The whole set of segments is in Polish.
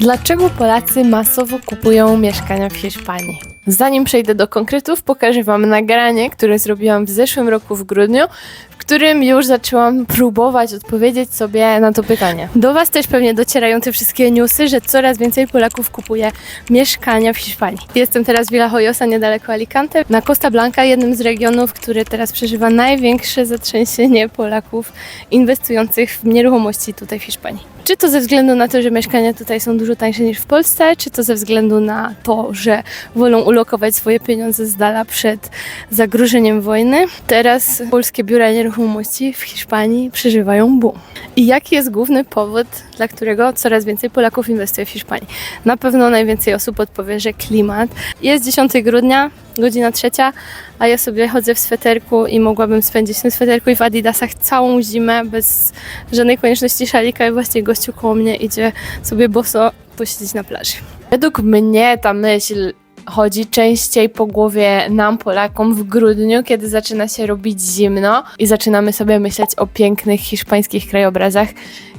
Dlaczego Polacy masowo kupują mieszkania w Hiszpanii? Zanim przejdę do konkretów, pokażę Wam nagranie, które zrobiłam w zeszłym roku w grudniu, w którym już zaczęłam próbować odpowiedzieć sobie na to pytanie. Do Was też pewnie docierają te wszystkie newsy, że coraz więcej Polaków kupuje mieszkania w Hiszpanii. Jestem teraz w Villajoyosa, niedaleko Alicante, na Costa Blanca, jednym z regionów, który teraz przeżywa największe zatrzęsienie Polaków inwestujących w nieruchomości tutaj w Hiszpanii. Czy to ze względu na to, że mieszkania tutaj są dużo tańsze niż w Polsce, czy to ze względu na to, że wolą ulokować swoje pieniądze z dala przed zagrożeniem wojny. Teraz polskie biura nieruchomości w Hiszpanii przeżywają boom. I jaki jest główny powód, dla którego coraz więcej Polaków inwestuje w Hiszpanii? Na pewno najwięcej osób odpowie, że klimat. Jest 10 grudnia, godzina trzecia, a ja sobie chodzę w sweterku i mogłabym spędzić w tym sweterku i w adidasach całą zimę bez żadnej konieczności szalika i właśnie gościu koło mnie idzie sobie boso posiedzieć na plaży. Według mnie ta myśl chodzi częściej po głowie nam, Polakom, w grudniu, kiedy zaczyna się robić zimno i zaczynamy sobie myśleć o pięknych hiszpańskich krajobrazach,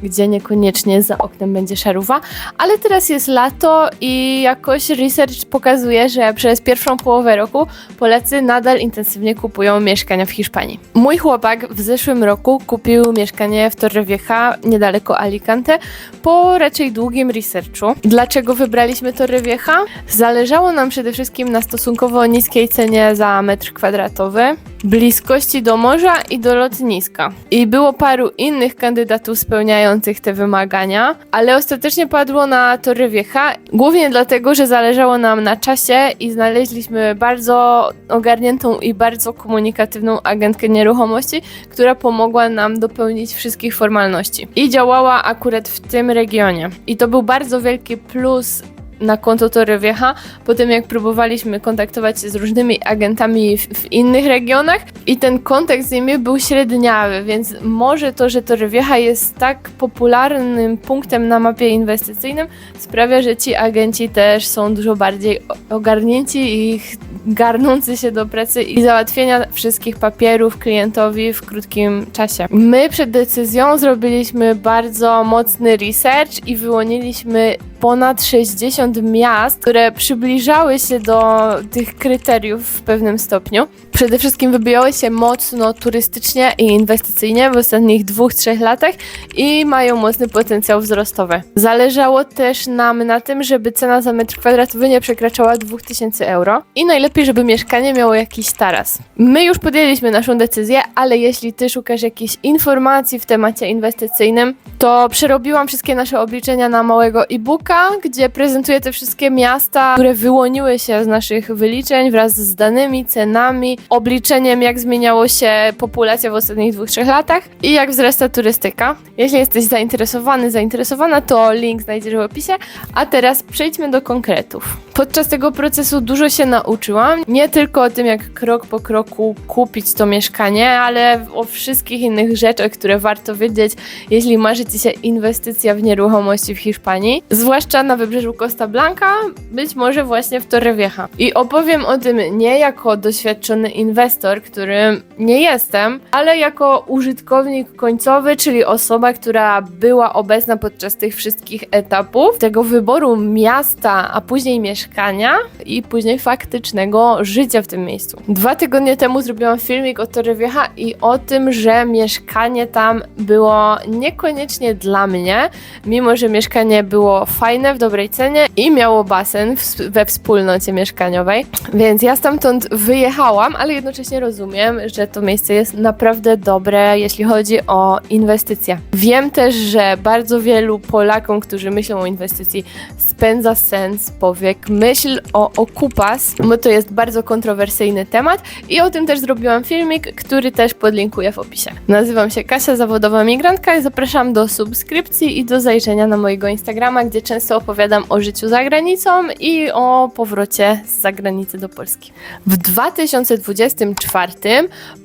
gdzie niekoniecznie za oknem będzie szaruwa. Ale teraz jest lato i jakoś research pokazuje, że przez pierwszą połowę roku Polacy nadal intensywnie kupują mieszkania w Hiszpanii. Mój chłopak w zeszłym roku kupił mieszkanie w Torrevieja, niedaleko Alicante, po raczej długim researchu. Dlaczego wybraliśmy Torrevieja? Zależało nam przede wszystkim na stosunkowo niskiej cenie za metr kwadratowy, bliskości do morza i do lotniska. I było paru innych kandydatów spełniających te wymagania, ale ostatecznie padło na Torrevieja, głównie dlatego, że zależało nam na czasie i znaleźliśmy bardzo ogarniętą i bardzo komunikatywną agentkę nieruchomości, która pomogła nam dopełnić wszystkich formalności. I działała akurat w tym regionie. I to był bardzo wielki plus na konto Torrevieja, po tym jak próbowaliśmy kontaktować się z różnymi agentami w, w innych regionach i ten kontakt z nimi był średniawy, więc może to, że Torrevieja jest tak popularnym punktem na mapie inwestycyjnym sprawia, że ci agenci też są dużo bardziej ogarnięci i garnący się do pracy i załatwienia wszystkich papierów klientowi w krótkim czasie. My przed decyzją zrobiliśmy bardzo mocny research i wyłoniliśmy ponad 60 miast, które przybliżały się do tych kryteriów w pewnym stopniu. Przede wszystkim wybijały się mocno turystycznie i inwestycyjnie w ostatnich dwóch, trzech latach i mają mocny potencjał wzrostowy. Zależało też nam na tym, żeby cena za metr kwadratowy nie przekraczała 2000 euro i najlepiej, żeby mieszkanie miało jakiś taras. My już podjęliśmy naszą decyzję, ale jeśli ty szukasz jakichś informacji w temacie inwestycyjnym, to przerobiłam wszystkie nasze obliczenia na małego e-booka, gdzie prezentuję te wszystkie miasta, które wyłoniły się z naszych wyliczeń wraz z danymi, cenami, obliczeniem jak zmieniało się populacja w ostatnich dwóch, trzech latach i jak wzrasta turystyka. Jeśli jesteś zainteresowany, zainteresowana, to link znajdziesz w opisie. A teraz przejdźmy do konkretów. Podczas tego procesu dużo się nauczyłam, nie tylko o tym, jak krok po kroku kupić to mieszkanie, ale o wszystkich innych rzeczach, które warto wiedzieć, jeśli marzy Ci się inwestycja w nieruchomości w Hiszpanii, zwłaszcza na wybrzeżu Costa Blanca, być może właśnie w Torrevieja. I opowiem o tym nie jako doświadczony inwestor, którym nie jestem, ale jako użytkownik końcowy, czyli osoba, która była obecna podczas tych wszystkich etapów, tego wyboru miasta, a później mieszkania i później faktycznego życia w tym miejscu. Dwa tygodnie temu zrobiłam filmik o Torrevieja i o tym, że mieszkanie tam było niekoniecznie dla mnie, mimo że mieszkanie było fajne, w dobrej cenie i miało basen w, we wspólnocie mieszkaniowej. Więc ja stamtąd wyjechałam, ale jednocześnie rozumiem, że to miejsce jest naprawdę dobre, jeśli chodzi o inwestycje. Wiem też, że bardzo wielu Polakom, którzy myślą o inwestycji, spędza sens powiek myśl o okupas, bo to jest bardzo kontrowersyjny temat i o tym też zrobiłam filmik, który też podlinkuję w opisie. Nazywam się Kasia, zawodowa migrantka i zapraszam do subskrypcji i do zajrzenia na mojego Instagrama, gdzie często opowiadam o życiu za granicą i o powrocie z zagranicy do Polski. W 2024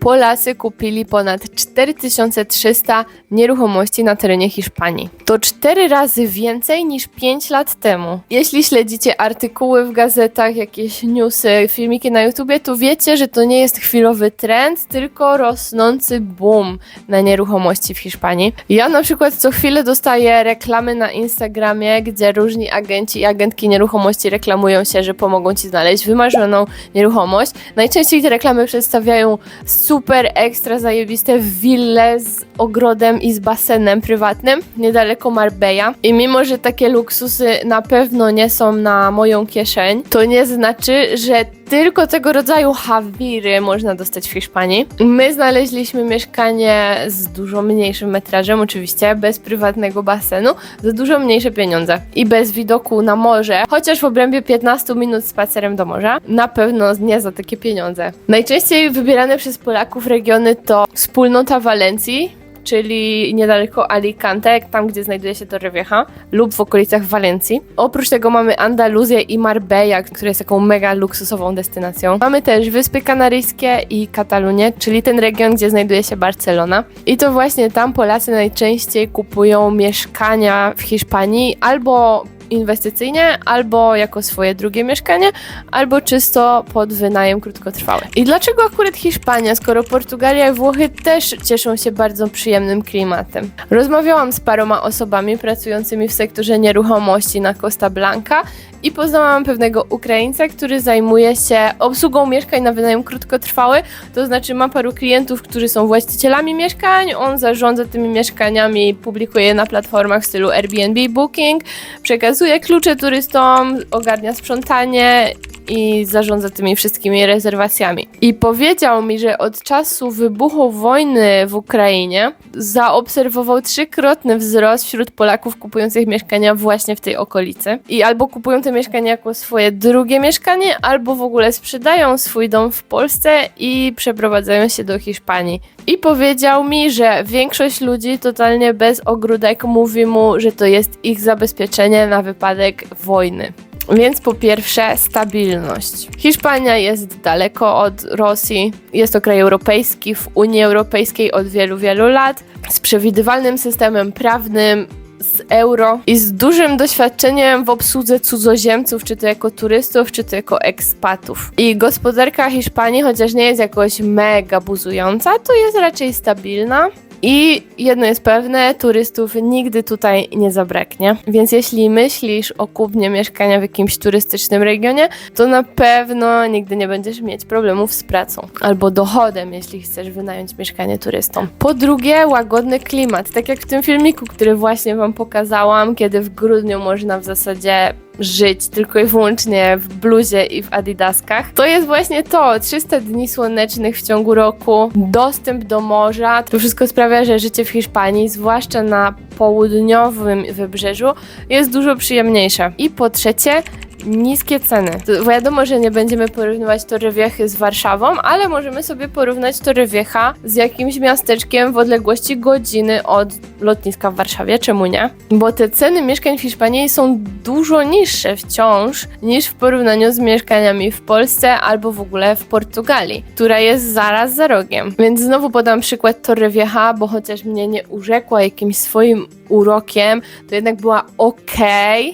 Polacy kupili ponad 4300 nieruchomości na terenie Hiszpanii. To cztery razy więcej niż 5 lat temu. Jeśli śledzicie artykuły w gazetach, jakieś newsy, filmiki na YouTubie, to wiecie, że to nie jest chwilowy trend, tylko rosnący boom na nieruchomości w Hiszpanii. Ja na przykład co chwilę dostaję reklamy na Instagramie, gdzie różni agenci i agentki nieruchomości reklamują się, że pomogą ci znaleźć wymarzoną nieruchomość. Najczęściej te reklamy przedstawiają super ekstra zajebiste wille z ogrodem i z basenem prywatnym niedaleko Marbella. I mimo, że takie luksusy na pewno nie są na moją kieszeń, to nie znaczy, że tylko tego rodzaju hawiry można dostać w Hiszpanii. My znaleźliśmy mieszkanie z dużo mniejszym metrażem, oczywiście, bez prywatnego basenu, za dużo mniejsze pieniądze i bez widoku na morze, chociaż w obrębie 15 minut spacerem do morza, na pewno nie za takie pieniądze. Najczęściej wybierane przez Polaków regiony to wspólnota Walencji, czyli niedaleko Alicante, tam gdzie znajduje się Torrevieja lub w okolicach Walencji. Oprócz tego mamy Andaluzję i Marbella, która jest taką mega luksusową destynacją. Mamy też Wyspy Kanaryjskie i Katalunię, czyli ten region, gdzie znajduje się Barcelona. I to właśnie tam Polacy najczęściej kupują mieszkania w Hiszpanii albo inwestycyjnie, albo jako swoje drugie mieszkanie, albo czysto pod wynajem krótkotrwały. I dlaczego akurat Hiszpania, skoro Portugalia i Włochy też cieszą się bardzo przyjemnym klimatem? Rozmawiałam z paroma osobami pracującymi w sektorze nieruchomości na Costa Blanca i poznałam pewnego Ukraińca, który zajmuje się obsługą mieszkań na wynajem krótkotrwały, to znaczy ma paru klientów, którzy są właścicielami mieszkań, on zarządza tymi mieszkaniami, publikuje je na platformach w stylu Airbnb, Booking, przekazuje klucze turystom, ogarnia sprzątanie i zarządza tymi wszystkimi rezerwacjami. I powiedział mi, że od czasu wybuchu wojny w Ukrainie zaobserwował trzykrotny wzrost wśród Polaków kupujących mieszkania właśnie w tej okolicy. I albo kupują te mieszkania jako swoje drugie mieszkanie, albo w ogóle sprzedają swój dom w Polsce i przeprowadzają się do Hiszpanii. I powiedział mi, że większość ludzi totalnie bez ogródek mówi mu, że to jest ich zabezpieczenie na wypadek wojny. Więc po pierwsze stabilność. Hiszpania jest daleko od Rosji, jest to kraj europejski w Unii Europejskiej od wielu, wielu lat, z przewidywalnym systemem prawnym, z euro i z dużym doświadczeniem w obsłudze cudzoziemców, czy to jako turystów, czy to jako ekspatów. I gospodarka Hiszpanii, chociaż nie jest jakoś mega buzująca, to jest raczej stabilna. I jedno jest pewne, turystów nigdy tutaj nie zabraknie. Więc jeśli myślisz o kupnie mieszkania w jakimś turystycznym regionie, to na pewno nigdy nie będziesz mieć problemów z pracą albo dochodem, jeśli chcesz wynająć mieszkanie turystom. Po drugie, łagodny klimat. Tak jak w tym filmiku, który właśnie Wam pokazałam, kiedy w grudniu można w zasadzie żyć tylko i wyłącznie w bluzie i w adidaskach. To jest właśnie to, 300 dni słonecznych w ciągu roku, dostęp do morza, to wszystko sprawia, że życie w Hiszpanii, zwłaszcza na południowym wybrzeżu, jest dużo przyjemniejsze. I po trzecie, niskie ceny. Wiadomo, że nie będziemy porównywać Torrewiechy z Warszawą, ale możemy sobie porównać Torrevieja z jakimś miasteczkiem w odległości godziny od lotniska w Warszawie, czemu nie? Bo te ceny mieszkań w Hiszpanii są dużo niższe wciąż niż w porównaniu z mieszkaniami w Polsce albo w ogóle w Portugalii, która jest zaraz za rogiem. Więc znowu podam przykład Torrevieja, bo chociaż mnie nie urzekła jakimś swoim urokiem, to jednak była ok.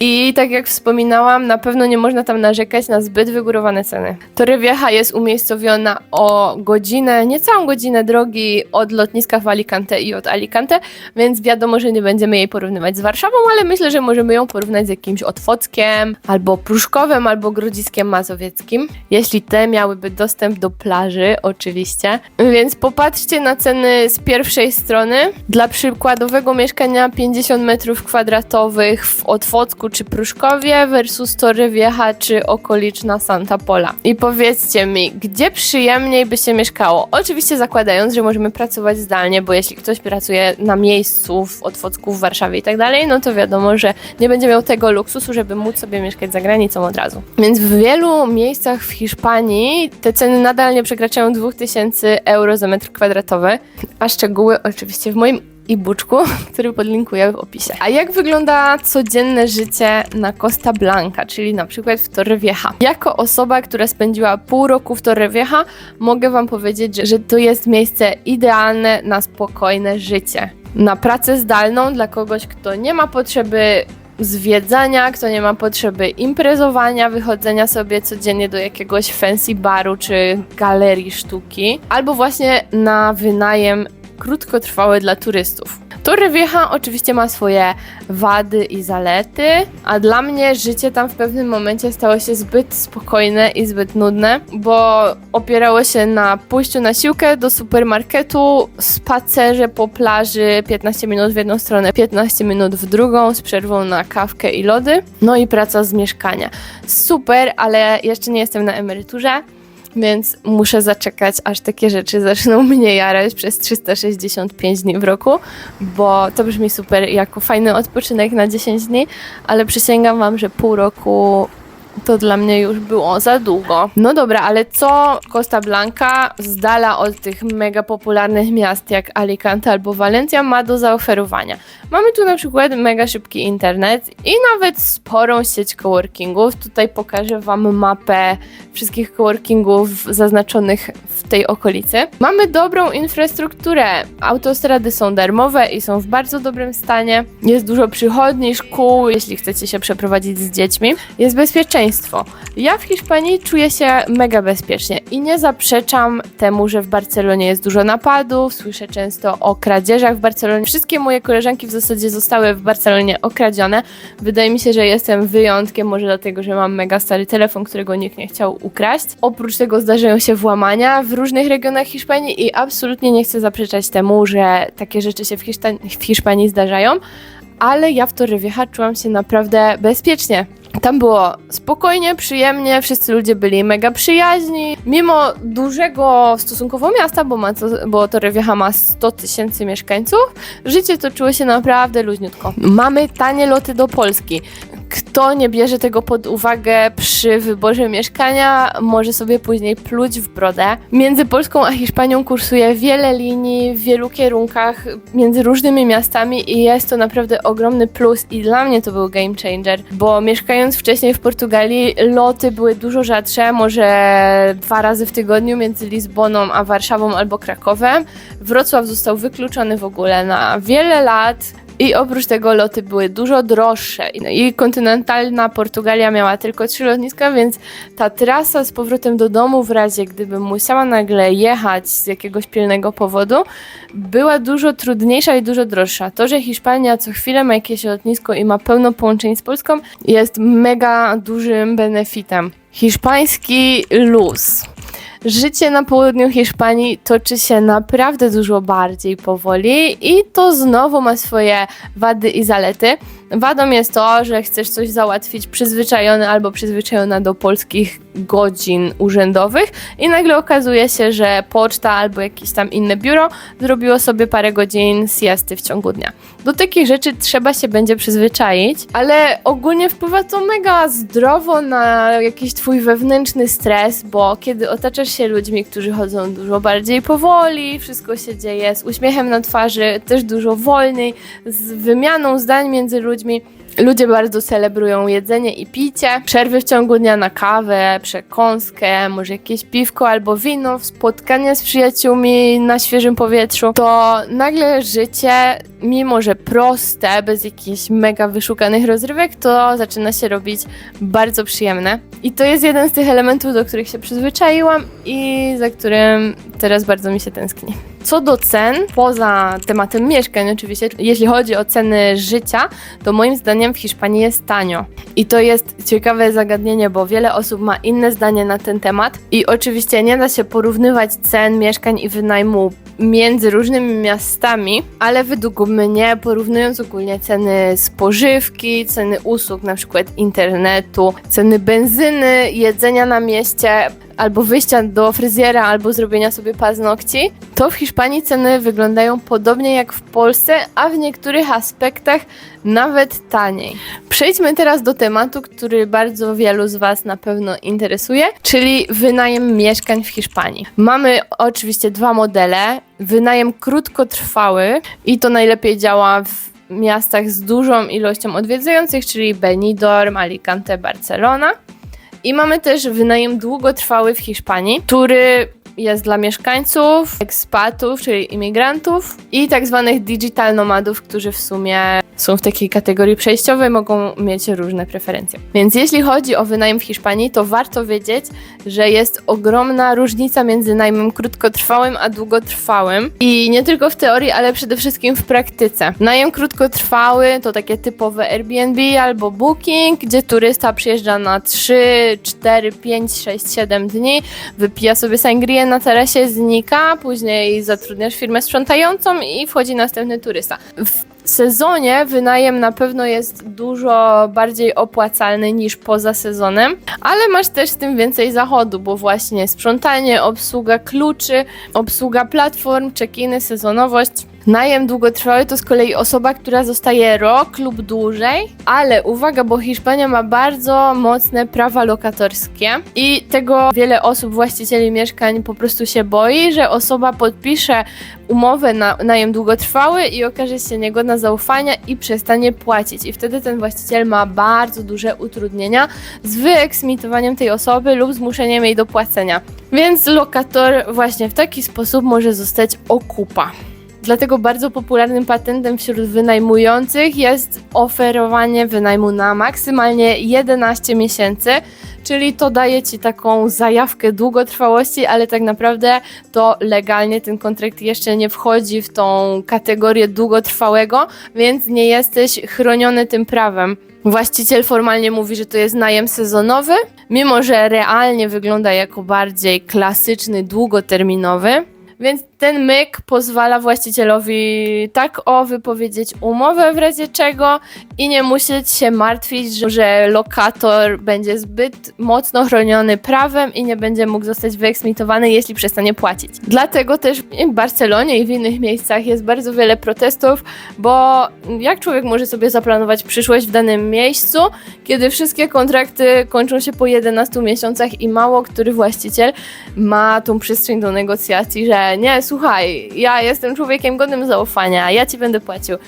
I tak jak wspominałam, na pewno nie można tam narzekać na zbyt wygórowane ceny. Torrevieja jest umiejscowiona o godzinę, niecałą godzinę drogi od lotniska w Alicante i od Alicante, więc wiadomo, że nie będziemy jej porównywać z Warszawą, ale myślę, że możemy ją porównać z jakimś Otwockiem, albo Pruszkowem, albo Grodziskiem Mazowieckim, jeśli te miałyby dostęp do plaży, oczywiście. Więc popatrzcie na ceny z pierwszej strony. Dla przykładowego mieszkania 50 metrów kwadratowych w Otwocku czy Pruszkowie versus Torrevieja czy okoliczna Santa Pola. I powiedzcie mi, gdzie przyjemniej by się mieszkało? Oczywiście zakładając, że możemy pracować zdalnie, bo jeśli ktoś pracuje na miejscu w Otwocku, w Warszawie i tak dalej, no to wiadomo, że nie będzie miał tego luksusu, żeby móc sobie mieszkać za granicą od razu. Więc w wielu miejscach w Hiszpanii te ceny nadal nie przekraczają 2000 euro za metr kwadratowy, a szczegóły oczywiście w moim i buczku, który podlinkuję w opisie. A jak wygląda codzienne życie na Costa Blanca, czyli na przykład w Torrevieja? Jako osoba, która spędziła pół roku w Torrevieja, mogę Wam powiedzieć, że, że to jest miejsce idealne na spokojne życie. Na pracę zdalną dla kogoś, kto nie ma potrzeby zwiedzania, kto nie ma potrzeby imprezowania, wychodzenia sobie codziennie do jakiegoś fancy baru czy galerii sztuki, albo właśnie na wynajem krótkotrwały dla turystów. Torrevieja oczywiście ma swoje wady i zalety, a dla mnie życie tam w pewnym momencie stało się zbyt spokojne i zbyt nudne, bo opierało się na pójściu na siłkę do supermarketu, spacerze po plaży 15 minut w jedną stronę, 15 minut w drugą z przerwą na kawkę i lody, no i praca z mieszkania. Super, ale jeszcze nie jestem na emeryturze. Więc muszę zaczekać, aż takie rzeczy zaczną mnie jarać przez 365 dni w roku, bo to brzmi super jako fajny odpoczynek na 10 dni, ale przysięgam Wam, że pół roku to dla mnie już było za długo. No dobra, ale co Costa Blanca z dala od tych mega popularnych miast jak Alicante albo Valencia ma do zaoferowania? Mamy tu na przykład mega szybki internet i nawet sporą sieć coworkingów. Tutaj pokażę Wam mapę wszystkich coworkingów zaznaczonych w tej okolicy. Mamy dobrą infrastrukturę. Autostrady są darmowe i są w bardzo dobrym stanie. Jest dużo przychodni, szkół, jeśli chcecie się przeprowadzić z dziećmi. Jest bezpieczeństwo. Ja w Hiszpanii czuję się mega bezpiecznie i nie zaprzeczam temu, że w Barcelonie jest dużo napadów. Słyszę często o kradzieżach w Barcelonie. Wszystkie moje koleżanki w zasadzie zostały w Barcelonie okradzione. Wydaje mi się, że jestem wyjątkiem, może dlatego, że mam mega stary telefon, którego nikt nie chciał ukraść. Oprócz tego zdarzają się włamania w różnych regionach Hiszpanii i absolutnie nie chcę zaprzeczać temu, że takie rzeczy się w, Hiszta- w Hiszpanii zdarzają, ale ja w Torrevieja czułam się naprawdę bezpiecznie. Tam było spokojnie, przyjemnie, wszyscy ludzie byli mega przyjaźni. Mimo dużego stosunkowo miasta, bo, ma to, bo Torrevieja ma 100 tysięcy mieszkańców, życie toczyło się naprawdę luźniutko. Mamy tanie loty do Polski. Kto nie bierze tego pod uwagę przy wyborze mieszkania, może sobie później pluć w brodę. Między Polską a Hiszpanią kursuje wiele linii w wielu kierunkach między różnymi miastami i jest to naprawdę ogromny plus i dla mnie to był game changer, bo mieszkając wcześniej w Portugalii, loty były dużo rzadsze, może dwa razy w tygodniu między Lizboną a Warszawą albo Krakowem. Wrocław został wykluczony w ogóle na wiele lat. I oprócz tego loty były dużo droższe. I kontynentalna Portugalia miała tylko trzy lotniska, więc ta trasa z powrotem do domu, w razie gdybym musiała nagle jechać z jakiegoś pilnego powodu, była dużo trudniejsza i dużo droższa. To, że Hiszpania co chwilę ma jakieś lotnisko i ma pełno połączeń z Polską, jest mega dużym benefitem. Hiszpański luz. Życie na południu Hiszpanii toczy się naprawdę dużo bardziej powoli i to znowu ma swoje wady i zalety. Wadą jest to, że chcesz coś załatwić przyzwyczajony albo przyzwyczajona do polskich godzin urzędowych i nagle okazuje się, że poczta albo jakieś tam inne biuro zrobiło sobie parę godzin siesty w ciągu dnia. Do takich rzeczy trzeba się będzie przyzwyczaić, ale ogólnie wpływa to mega zdrowo na jakiś twój wewnętrzny stres, bo kiedy otaczasz się ludźmi, którzy chodzą dużo bardziej powoli, wszystko się dzieje z uśmiechem na twarzy, też dużo wolniej, z wymianą zdań między ludźmi, Ludzie bardzo celebrują jedzenie i picie, przerwy w ciągu dnia na kawę, przekąskę, może jakieś piwko albo wino, spotkania z przyjaciółmi na świeżym powietrzu. To nagle życie, mimo że proste, bez jakichś mega wyszukanych rozrywek, to zaczyna się robić bardzo przyjemne. I to jest jeden z tych elementów, do których się przyzwyczaiłam i za którym teraz bardzo mi się tęskni. Co do cen, poza tematem mieszkań oczywiście, jeśli chodzi o ceny życia, to moim zdaniem w Hiszpanii jest tanio. I to jest ciekawe zagadnienie, bo wiele osób ma inne zdanie na ten temat i oczywiście nie da się porównywać cen mieszkań i wynajmu między różnymi miastami, ale według mnie, porównując ogólnie ceny spożywki, ceny usług, na przykład internetu, ceny benzyny, jedzenia na mieście, albo wyjścia do fryzjera, albo zrobienia sobie paznokci, to w Hiszpanii ceny wyglądają podobnie jak w Polsce, a w niektórych aspektach nawet taniej. Przejdźmy teraz do tematu, który bardzo wielu z Was na pewno interesuje, czyli wynajem mieszkań w Hiszpanii. Mamy oczywiście dwa modele. Wynajem krótkotrwały i to najlepiej działa w miastach z dużą ilością odwiedzających, czyli Benidorm, Alicante, Barcelona. I mamy też wynajem długotrwały w Hiszpanii, który jest dla mieszkańców, ekspatów, czyli imigrantów i tak zwanych digital nomadów, którzy w sumie są w takiej kategorii przejściowej, mogą mieć różne preferencje. Więc jeśli chodzi o wynajem w Hiszpanii, to warto wiedzieć, że jest ogromna różnica między najmem krótkotrwałym a długotrwałym. I nie tylko w teorii, ale przede wszystkim w praktyce. Najem krótkotrwały to takie typowe Airbnb albo Booking, gdzie turysta przyjeżdża na 3, 4, 5, 6, 7 dni, wypija sobie sangrię na tarasie, znika, później zatrudniasz firmę sprzątającą i wchodzi następny turysta. W sezonie wynajem na pewno jest dużo bardziej opłacalny niż poza sezonem, ale masz też tym więcej zachodu, bo właśnie sprzątanie, obsługa kluczy, obsługa platform, check-iny, sezonowość. Najem długotrwały to z kolei osoba, która zostaje rok lub dłużej, ale uwaga, bo Hiszpania ma bardzo mocne prawa lokatorskie i tego wiele osób, właścicieli mieszkań po prostu się boi, że osoba podpisze umowę na najem długotrwały i okaże się niegodna zaufania i przestanie płacić. I wtedy ten właściciel ma bardzo duże utrudnienia z wyeksmitowaniem tej osoby lub zmuszeniem jej do płacenia. Więc lokator właśnie w taki sposób może zostać okupa. Dlatego bardzo popularnym patentem wśród wynajmujących jest oferowanie wynajmu na maksymalnie 11 miesięcy, czyli to daje ci taką zajawkę długotrwałości, ale tak naprawdę to legalnie ten kontrakt jeszcze nie wchodzi w tą kategorię długotrwałego, więc nie jesteś chroniony tym prawem. Właściciel formalnie mówi, że to jest najem sezonowy, mimo że realnie wygląda jako bardziej klasyczny, długoterminowy. Więc ten myk pozwala właścicielowi tak o wypowiedzieć umowę w razie czego i nie musieć się martwić, że, lokator będzie zbyt mocno chroniony prawem i nie będzie mógł zostać wyeksmitowany, jeśli przestanie płacić. Dlatego też w Barcelonie i w innych miejscach jest bardzo wiele protestów, bo jak człowiek może sobie zaplanować przyszłość w danym miejscu, kiedy wszystkie kontrakty kończą się po 11 miesiącach i mało który właściciel ma tą przestrzeń do negocjacji, że nie, słuchaj, ja jestem człowiekiem godnym zaufania, ja ci będę płacił.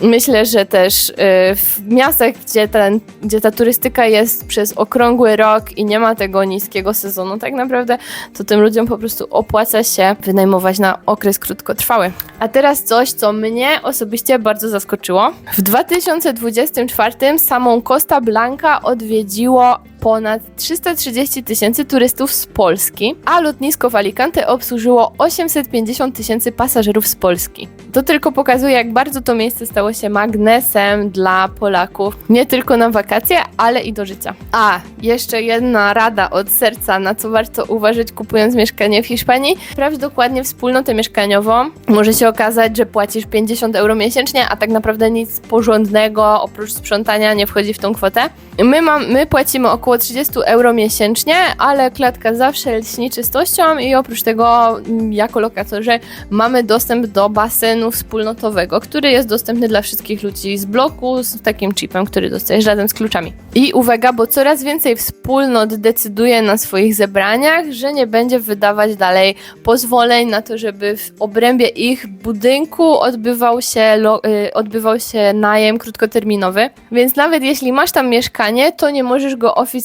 Myślę, że też y, w miastach, gdzie, ten, gdzie ta turystyka jest przez okrągły rok i nie ma tego niskiego sezonu, tak naprawdę to tym ludziom po prostu opłaca się wynajmować na okres krótkotrwały. A teraz coś, co mnie osobiście bardzo zaskoczyło. W 2024 samą Costa Blanca odwiedziło ponad 330 tysięcy turystów z Polski, a lotnisko w Alicante obsłużyło 850 tysięcy pasażerów z Polski. To tylko pokazuje, jak bardzo to miejsce stało się magnesem dla Polaków, nie tylko na wakacje, ale i do życia. A, jeszcze jedna rada od serca, na co warto uważać kupując mieszkanie w Hiszpanii. Sprawdź dokładnie wspólnotę mieszkaniową. Może się okazać, że płacisz 50 euro miesięcznie, a tak naprawdę nic porządnego oprócz sprzątania nie wchodzi w tą kwotę. My, mam, my płacimy około 30 euro miesięcznie, ale klatka zawsze lśni czystością i oprócz tego mm, jako lokatorzy mamy dostęp do basenu wspólnotowego, który jest dostępny dla wszystkich ludzi z bloku z takim chipem, który dostajesz razem z kluczami. I uwaga, bo coraz więcej wspólnot decyduje na swoich zebraniach, że nie będzie wydawać dalej pozwoleń na to, żeby w obrębie ich budynku odbywał się, y, odbywał się najem krótkoterminowy. Więc nawet jeśli masz tam mieszkanie, to nie możesz go oficjalnie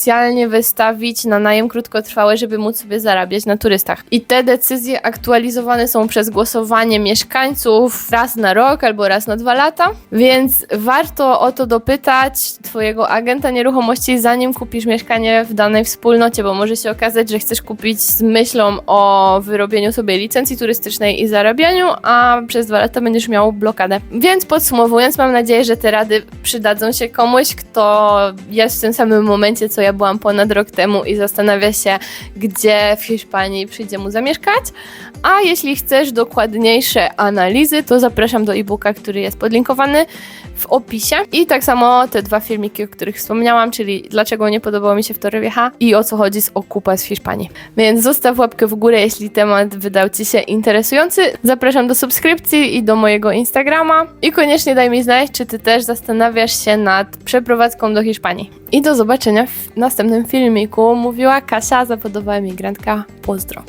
wystawić na najem krótkotrwały, żeby móc sobie zarabiać na turystach. I te decyzje aktualizowane są przez głosowanie mieszkańców raz na rok albo raz na dwa lata, więc warto o to dopytać Twojego agenta nieruchomości, zanim kupisz mieszkanie w danej wspólnocie, bo może się okazać, że chcesz kupić z myślą o wyrobieniu sobie licencji turystycznej i zarabianiu, a przez dwa lata będziesz miał blokadę. Więc podsumowując, mam nadzieję, że te rady przydadzą się komuś, kto jest w tym samym momencie co ja byłam ponad rok temu i zastanawia się, gdzie w Hiszpanii przyjdzie mu zamieszkać. A jeśli chcesz dokładniejsze analizy, to zapraszam do e-booka, który jest podlinkowany w opisie. I tak samo te dwa filmiki, o których wspomniałam, czyli dlaczego nie podobało mi się w Torrevieja i o co chodzi z Okupas w Hiszpanii. Więc zostaw łapkę w górę, jeśli temat wydał Ci się interesujący. Zapraszam do subskrypcji i do mojego Instagrama. I koniecznie daj mi znać, czy Ty też zastanawiasz się nad przeprowadzką do Hiszpanii. I do zobaczenia w następnym filmiku. Mówiła Kasia, zawodowa emigrantka. Pozdro.